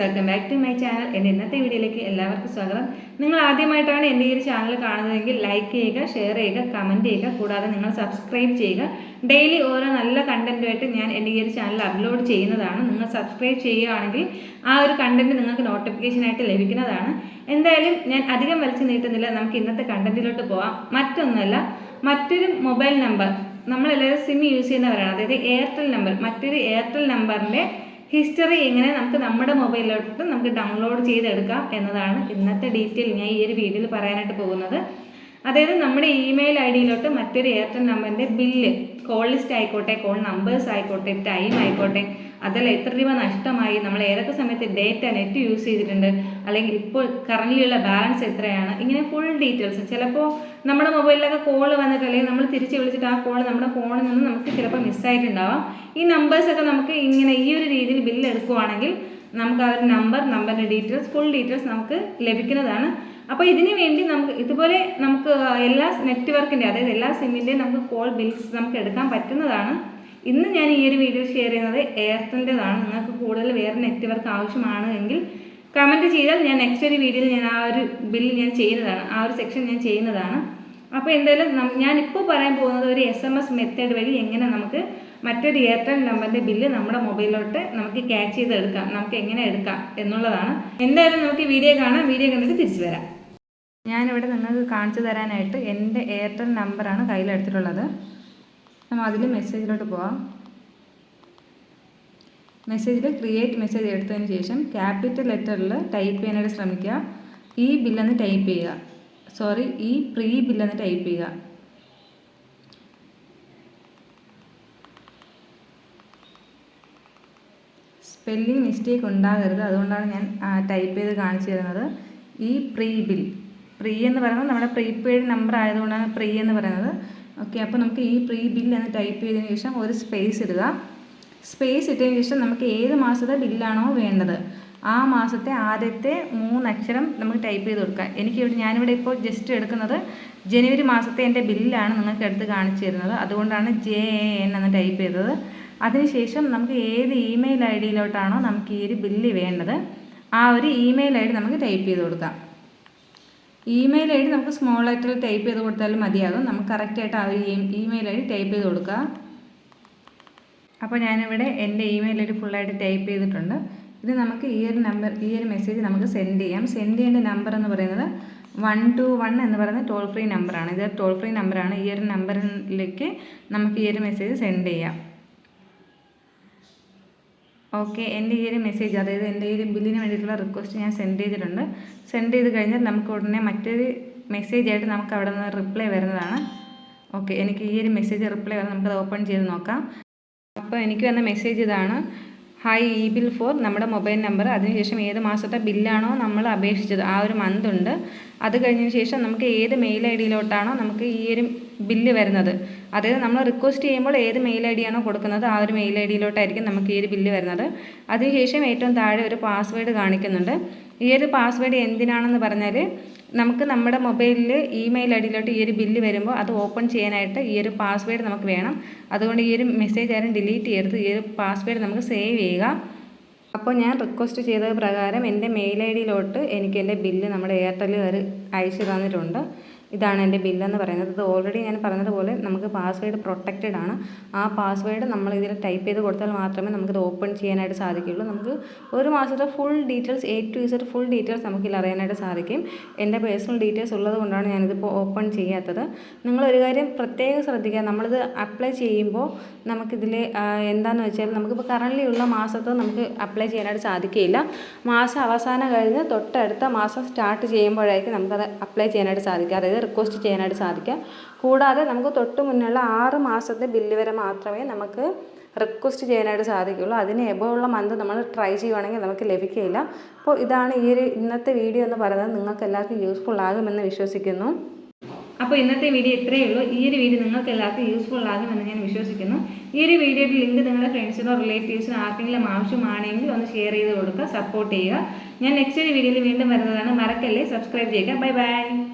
Welcome back to my channel എന്റെ ഇന്നത്തെ വീഡിയോയിലേക്ക് എല്ലാവർക്കും സ്വാഗതം. നിങ്ങൾ ആദ്യമായിട്ടാണ് എന്റെ ഈ ഒരു ചാനൽ കാണുന്നതെങ്കിൽ ലൈക്ക് ചെയ്യുക ഷെയർ ചെയ്യുക കമന്റ് ചെയ്യുക. കൂടാതെ നിങ്ങൾ സബ്സ്ക്രൈബ് ചെയ്യുക. ഡെയിലി ഓരോ നല്ല കണ്ടന്റുമായിട്ട് ഞാൻ എന്റെ ഈ ഒരു ചാനൽ അപ്ലോഡ് ചെയ്യുന്നതാണ്. നിങ്ങൾ സബ്സ്ക്രൈബ് ചെയ്യുകയാണെങ്കിൽ ആ ഒരു കണ്ടന്റ് നിങ്ങൾക്ക് നോട്ടിഫിക്കേഷനായിട്ട് ലഭിക്കുന്നതാണ്. എന്തായാലും ഞാൻ അധികം വലിച്ചു നീട്ടുന്നില്ല. നമുക്ക് ഇന്നത്തെ കണ്ടന്റിലോട്ട് പോവാം. മറ്റൊന്നുമല്ല മറ്റൊരു മൊബൈൽ നമ്പർ നമ്മളെല്ലാവരും സിം യൂസ് ചെയ്യുന്നവരാണ്. അതായത് എയർടെൽ നമ്പർ മറ്റൊരു എയർടെൽ നമ്പറിന്റെ ഹിസ്റ്ററി എങ്ങനെ നമുക്ക് നമ്മുടെ മൊബൈലിലോട്ട് നമുക്ക് ഡൗൺലോഡ് ചെയ്തെടുക്കാം എന്നതാണ് ഇന്നത്തെ ഡീറ്റെയിൽ ഞാൻ ഈ ഒരു വീഡിയോയിൽ പറയാനായിട്ട് പോകുന്നത്. അതായത് നമ്മുടെ ഇമെയിൽ ഐ ഡിയിലോട്ട് മറ്റൊരു എയർടെൽ നമ്പറിന്റെ ബില്ല് കോൾ ലിസ്റ്റ് ആയിക്കോട്ടെ കോൾ നമ്പേഴ്സ് ആയിക്കോട്ടെ ടൈം ആയിക്കോട്ടെ അതല്ല എത്ര രൂപ നഷ്ടമായി നമ്മൾ ഏതൊക്കെ സമയത്ത് ഡേറ്റ നെറ്റ് യൂസ് ചെയ്തിട്ടുണ്ട് അല്ലെങ്കിൽ ഇപ്പോൾ കറൻലിയുള്ള ബാലൻസ് എത്രയാണ്? ഇങ്ങനെ ഫുൾ ഡീറ്റെയിൽസ് ചിലപ്പോൾ നമ്മുടെ മൊബൈലിലൊക്കെ കോൾ വന്നിട്ട് അല്ലെങ്കിൽ നമ്മൾ തിരിച്ച് വിളിച്ചിട്ട് ആ കോൾ നമ്മുടെ ഫോണിൽ നിന്ന് നമുക്ക് ചിലപ്പോൾ മിസ്സായിട്ടുണ്ടാവാം ഈ നമ്പേഴ്സൊക്കെ നമുക്ക് ഇങ്ങനെ ഈ ഒരു രീതിയിൽ ബില്ല് എടുക്കുവാണെങ്കിൽ നമുക്ക് ആ ഒരു നമ്പർ നമ്പറിന്റെ ഡീറ്റെയിൽസ് ഫുൾ ഡീറ്റെയിൽസ് നമുക്ക് ലഭിക്കുന്നതാണ്. അപ്പോൾ ഇതിനു വേണ്ടി നമുക്ക് ഇതുപോലെ നമുക്ക് എല്ലാ നെറ്റ്വർക്കിന്റെ അതായത് എല്ലാ സിമ്മിന്റെയും നമുക്ക് കോൾ ബിൽസ് നമുക്ക് എടുക്കാൻ പറ്റുന്നതാണ്. ഇന്ന് ഞാൻ ഈ ഒരു വീഡിയോ ഷെയർ ചെയ്യുന്നത് എയർടെലിന്റെതാണ് നിങ്ങൾക്ക് കൂടുതൽ വേറെ നെറ്റ്വർക്ക് ആവശ്യമാണ് എങ്കിൽ കമന്റ് ചെയ്താൽ ഞാൻ നെക്സ്റ്റ് ഒരു വീഡിയോയിൽ ഞാൻ ആ ഒരു ബില്ല് ഞാൻ ചെയ്യുന്നതാണ്. ആ ഒരു സെക്ഷൻ ഞാൻ ചെയ്യുന്നതാണ്. അപ്പോൾ എന്തായാലും ഞാനിപ്പോൾ പറയാൻ പോകുന്നത് ഒരു എസ് എം എസ് മെത്തേഡ് വഴി എങ്ങനെ നമുക്ക് മറ്റൊരു എയർടെൽ നമ്പറിന്റെ ബില്ല് നമ്മുടെ മൊബൈലിലോട്ട് നമുക്ക് ക്യാച്ച് ചെയ്ത് എടുക്കാം നമുക്ക് എങ്ങനെ എടുക്കാം എന്നുള്ളതാണ്. എന്തായാലും നമുക്ക് വീഡിയോ കാണാം. വീഡിയോ കണ്ടിട്ട് തിരിച്ചു വരാം. ഞാനിവിടെ നിങ്ങൾക്ക് കാണിച്ചു തരാനായിട്ട് എന്റെ എയർടെൽ നമ്പറാണ് കയ്യിലെടുത്തിട്ടുള്ളത്. നമ്മൾ അതിൽ മെസ്സേജിലോട്ട് പോവാം. മെസ്സേജിൽ ക്രിയേറ്റ് മെസ്സേജ് എടുത്തതിന് ശേഷം ക്യാപിറ്റൽ ലെറ്ററിൽ ടൈപ്പ് ചെയ്യാനായിട്ട് ശ്രമിക്കുക. ഈ ബില്ലെന്ന് ടൈപ്പ് ചെയ്യുക. സോറി ഈ പ്രീ ബില്ലെന്ന് ടൈപ്പ് ചെയ്യുക. സ്പെല്ലിംഗ് മിസ്റ്റേക്ക് ഉണ്ടാകരുത്. അതുകൊണ്ടാണ് ഞാൻ ടൈപ്പ് ചെയ്ത് കാണിച്ചു തരുന്നത്. ഈ പ്രീ ബിൽ പ്രീ എന്ന് പറയുന്നത് നമ്മുടെ പ്രീപെയ്ഡ് നമ്പർ ആയതുകൊണ്ടാണ് പ്രീ എന്ന് പറയുന്നത്. ഓക്കെ അപ്പോൾ നമുക്ക് ഈ പ്രീ ബിൽ എന്ന് ടൈപ്പ് ചെയ്തതിന് ശേഷം ഒരു സ്പേസ് ഇടുക. സ്പേസ് ഇട്ടതിന് ശേഷം നമുക്ക് ഏത് മാസത്തെ ബില്ലാണോ വേണ്ടത്? ആ മാസത്തെ ആദ്യത്തെ മൂന്നക്ഷരം നമുക്ക് ടൈപ്പ് ചെയ്ത് കൊടുക്കാം. എനിക്ക് ഇവിടെ ഞാനിവിടെ ഇപ്പോൾ ജസ്റ്റ് എടുക്കുന്നത് ജനുവരി മാസത്തെ എന്റെ ബില്ലാണ് നിങ്ങൾക്ക് എടുത്ത് കാണിച്ചു തരുന്നത്. അതുകൊണ്ടാണ് ജെ എ എൻ എന്ന് ടൈപ്പ് ചെയ്തത്. അതിനുശേഷം നമുക്ക് ഏത് ഇമെയിൽ ഐ ഡിയിലോട്ടാണോ നമുക്ക് ഈ ഒരു ബില്ല് വേണ്ടത് ആ ഒരു ഇമെയിൽ ഐ ഡി നമുക്ക് ടൈപ്പ് ചെയ്ത് കൊടുക്കാം. ഇമെയിൽ ഐ ഡി നമുക്ക് സ്മോൾ ലെറ്ററിൽ ടൈപ്പ് ചെയ്ത് കൊടുത്താലും മതിയാകും. നമുക്ക് കറക്റ്റായിട്ട് ആ ഒരു ഇമെയിൽ ഐ ഡി ടൈപ്പ് ചെയ്ത് കൊടുക്കുക അപ്പോൾ ഞാനിവിടെ എന്റെ ഇമെയിൽ ഫുള്ളായിട്ട് ടൈപ്പ് ചെയ്തിട്ടുണ്ട്. ഇത് നമുക്ക് ഈ ഒരു നമ്പർ ഈ ഒരു മെസ്സേജ് നമുക്ക് സെൻഡ് ചെയ്യാം. സെൻഡ് ചെയ്യേണ്ട നമ്പർ എന്ന് പറയുന്നത് വൺ ടു വൺ എന്ന് പറയുന്ന ടോൾ ഫ്രീ നമ്പറാണ് ഇത് ടോൾ ഫ്രീ നമ്പറാണ് ഈ ഒരു നമ്പറിലേക്ക് നമുക്ക് ഈ ഒരു മെസ്സേജ് സെൻഡ് ചെയ്യാം. ഓക്കെ എന്റെ ഈ ഒരു മെസ്സേജ് അതായത് എന്റെ ഈ ഒരു ബില്ലിന് വേണ്ടിയിട്ടുള്ള റിക്വസ്റ്റ് ഞാൻ സെൻഡ് ചെയ്തിട്ടുണ്ട്. സെൻഡ് ചെയ്ത് കഴിഞ്ഞാൽ നമുക്ക് ഉടനെ മറ്റൊരു മെസ്സേജ് ആയിട്ട് നമുക്ക് അവിടെ നിന്ന് റിപ്ലൈ വരുന്നതാണ്. ഓക്കെ എനിക്ക് ഈ ഒരു മെസ്സേജ് റിപ്ലൈ വന്ന് നമുക്കത് ഓപ്പൺ ചെയ്ത് നോക്കാം. അപ്പോൾ എനിക്ക് വന്ന മെസ്സേജ് ഇതാണ് ഹായ് ഇ ബിൽ ഫോർ നമ്മുടെ മൊബൈൽ നമ്പർ അതിനുശേഷം ഏത് മാസത്തെ ബില്ലാണോ നമ്മൾ അപേക്ഷിച്ചത്? ആ ഒരു മന്ത് ഉണ്ട്. അത് കഴിഞ്ഞതിന് ശേഷം നമുക്ക് ഏത് മെയിൽ ഐ ഡിയിലോട്ടാണോ നമുക്ക് ഈ ഒരു ബില്ല് വരുന്നത്? അതായത് നമ്മൾ റിക്വസ്റ്റ് ചെയ്യുമ്പോൾ ഏത് മെയിൽ ഐ ഡിയാണോ കൊടുക്കുന്നത്? ആ ഒരു മെയിൽ ഐ ഡിയിലോട്ടായിരിക്കും നമുക്ക് ഈ ഒരു ബില്ല് വരുന്നത്. അതിനുശേഷം ഏറ്റവും താഴെ ഒരു പാസ്വേഡ് കാണിക്കുന്നുണ്ട്. ഈ ഒരു പാസ്വേഡ് എന്തിനാണെന്ന് പറഞ്ഞാൽ നമുക്ക് നമ്മുടെ മൊബൈലിൽ ഇമെയിൽ ഐ ഡിയിലോട്ട് ഈ ഒരു ബില്ല് വരുമ്പോൾ അത് ഓപ്പൺ ചെയ്യാനായിട്ട് ഈ ഒരു പാസ്വേഡ് നമുക്ക് വേണം. അതുകൊണ്ട് ഈ ഒരു മെസ്സേജ് ആരും ഡിലീറ്റ് ചെയ്യരുത്. ഈ ഒരു പാസ്വേഡ് നമുക്ക് സേവ് ചെയ്യുക. അപ്പോൾ ഞാൻ റിക്വസ്റ്റ് ചെയ്ത പ്രകാരം എന്റെ മെയിൽ ഐ ഡിയിലോട്ട് എനിക്ക് എന്റെ ബില്ല് നമ്മുടെ എയർടെല്ലുകാർ അയച്ചു തന്നിട്ടുണ്ട്. ഇതാണ് എന്റെ ബില്ലെന്ന് പറയുന്നത്. ഇത് ഓൾറെഡി ഞാൻ പറഞ്ഞതുപോലെ നമുക്ക് പാസ്വേഡ് പ്രൊട്ടക്റ്റഡ് ആണ്. ആ പാസ്വേഡ് നമ്മൾ ഇതിൽ ടൈപ്പ് ചെയ്ത് കൊടുത്താൽ മാത്രമേ നമുക്കിത് ഓപ്പൺ ചെയ്യാനായിട്ട് സാധിക്കുകയുള്ളൂ. നമുക്ക് ഒരു മാസത്തെ full details A to Z full details നമുക്കിതിൽ അറിയാനായിട്ട് സാധിക്കും. എന്റെ പേഴ്സണൽ ഡീറ്റെയിൽസ് ഉള്ളത് കൊണ്ടാണ് ഞാനിതിപ്പോൾ ഓപ്പൺ ചെയ്യാത്തത്. നിങ്ങളൊരു കാര്യം പ്രത്യേകം ശ്രദ്ധിക്കുക. നമ്മളിത് അപ്ലൈ ചെയ്യുമ്പോൾ നമുക്കിതിൽ എന്താണെന്ന് വെച്ചാൽ നമുക്കിപ്പോൾ കറന്റ് ഉള്ള മാസത്ത് നമുക്ക് അപ്ലൈ ചെയ്യാനായിട്ട് സാധിക്കുകയില്ല. മാസം അവസാനം കഴിഞ്ഞ് തൊട്ടടുത്ത മാസം സ്റ്റാർട്ട് ചെയ്യുമ്പോഴായിരിക്കും നമുക്കത് അപ്ലൈ ചെയ്യാനായിട്ട് സാധിക്കുക. അതായത് റിക്വസ്റ്റ് ചെയ്യാനായിട്ട് സാധിക്കുക. കൂടാതെ നമുക്ക് തൊട്ട് മുന്നുള്ള ആറ് മാസത്തെ ബില്ല് വരെ മാത്രമേ നമുക്ക് റിക്വസ്റ്റ് ചെയ്യാനായിട്ട് സാധിക്കുകയുള്ളൂ. അതിന് എബോ ഉള്ള മന്ത് നമ്മൾ ട്രൈ ചെയ്യുവാണെങ്കിൽ നമുക്ക് ലഭിക്കുകയില്ല. അപ്പോൾ ഇതാണ് ഈ ഒരു ഇന്നത്തെ വീഡിയോ എന്ന് പറയുന്നത്. നിങ്ങൾക്ക് എല്ലാവർക്കും യൂസ്ഫുൾ ആകുമെന്ന് വിശ്വസിക്കുന്നു. അപ്പോൾ ഇന്നത്തെ വീഡിയോ ഇത്രയേ ഉള്ളൂ. ഈ ഒരു വീഡിയോ നിങ്ങൾക്ക് എല്ലാവർക്കും യൂസ്ഫുൾ ആകുമെന്ന് ഞാൻ വിശ്വസിക്കുന്നു. ഈ ഒരു വീഡിയോയുടെ ലിങ്ക് നിങ്ങളുടെ ഫ്രണ്ട്സിനോ റിലേറ്റീവ്സിനോ ആർക്കെങ്കിലും ആവശ്യമാണെങ്കിൽ ഒന്ന് ഷെയർ ചെയ്ത് കൊടുക്കുക സപ്പോർട്ട് ചെയ്യുക. ഞാൻ നെക്സ്റ്റ് ഒരു വീഡിയോയിൽ വീണ്ടും വരുന്നതാണ്. മറക്കല്ലേ? സബ്സ്ക്രൈബ് ചെയ്യുക. Bye bye